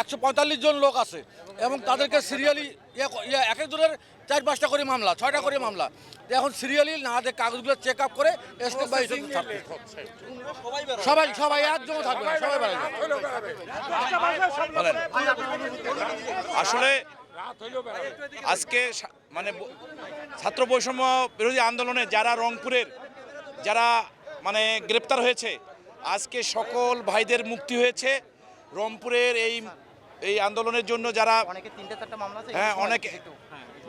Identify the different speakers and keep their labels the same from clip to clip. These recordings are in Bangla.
Speaker 1: একশো পঁয়তাল্লিশ জন লোক আছে এবং তাদেরকে সিরিয়ালি এক একজনের চার পাঁচটা করে মামলা, ছয়টা করে মামলা। এখন সিরিয়ালি না কাগজগুলো চেক আপ করে স্টেপ বাই স্টেপ সবাই সবাই একজন থাকবে সবাই
Speaker 2: আসলে আজকে মানে ছাত্র বৈষম্য বিরোধী আন্দোলনে যারা রংপুরের, যারা মানে গ্রেপ্তার হয়েছে, আজকে সকল ভাইদের মুক্তি হয়েছে। রংপুরের এই এই আন্দোলনের জন্য যারা
Speaker 3: অনেকে তিনটে চারটা মামলা আছে
Speaker 2: হ্যাঁ অনেকে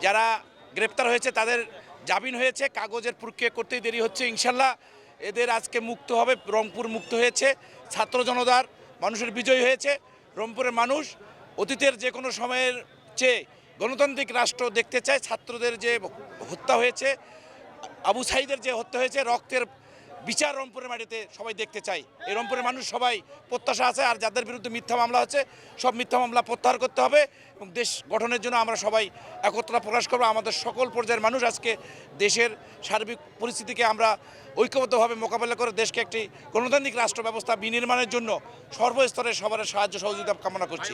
Speaker 2: যারা গ্রেপ্তার হয়েছে তাদের জামিন হয়েছে কাগজের প্রক্রিয়া করতেই দেরি হচ্ছে ইনশাল্লাহ। এদের আজকে মুক্ত হবে রংপুর মুক্ত হয়েছে ছাত্র জনতার মানুষের বিজয় হয়েছে রংপুরের মানুষ অতীতের যে কোনো সময়ের চেয়ে গণতান্ত্রিক রাষ্ট্র দেখতে চায় ছাত্রদের যে হত্যা হয়েছে আবু সাইদের যে হত্যা হয়েছে রক্তের বিচার রংপুরের মাটিতে সবাই দেখতে চাই এই রংপুরের মানুষ সবাই প্রত্যাশা আছে, আর যাদের বিরুদ্ধে মিথ্যা মামলা হচ্ছে, সব মিথ্যা মামলা প্রত্যাহার করতে হবে এবং দেশ গঠনের জন্য আমরা সবাই একত্রতা প্রকাশ করব। আমাদের সকল পর্যায়ের মানুষ আজকে দেশের সার্বিক পরিস্থিতিকে আমরা ঐক্যবদ্ধভাবে মোকাবেলা করে দেশকে একটি গণতান্ত্রিক রাষ্ট্র ব্যবস্থা বিনির্মাণের জন্য সর্বস্তরে সবার সাহায্য সহযোগিতা কামনা করছি।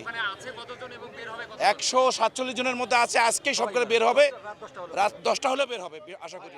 Speaker 2: একশো সাতচল্লিশ জনের মধ্যে আছে, আজকেই সব করে বের হবে। রাত দশটা হলে বের হবে, আশা করি।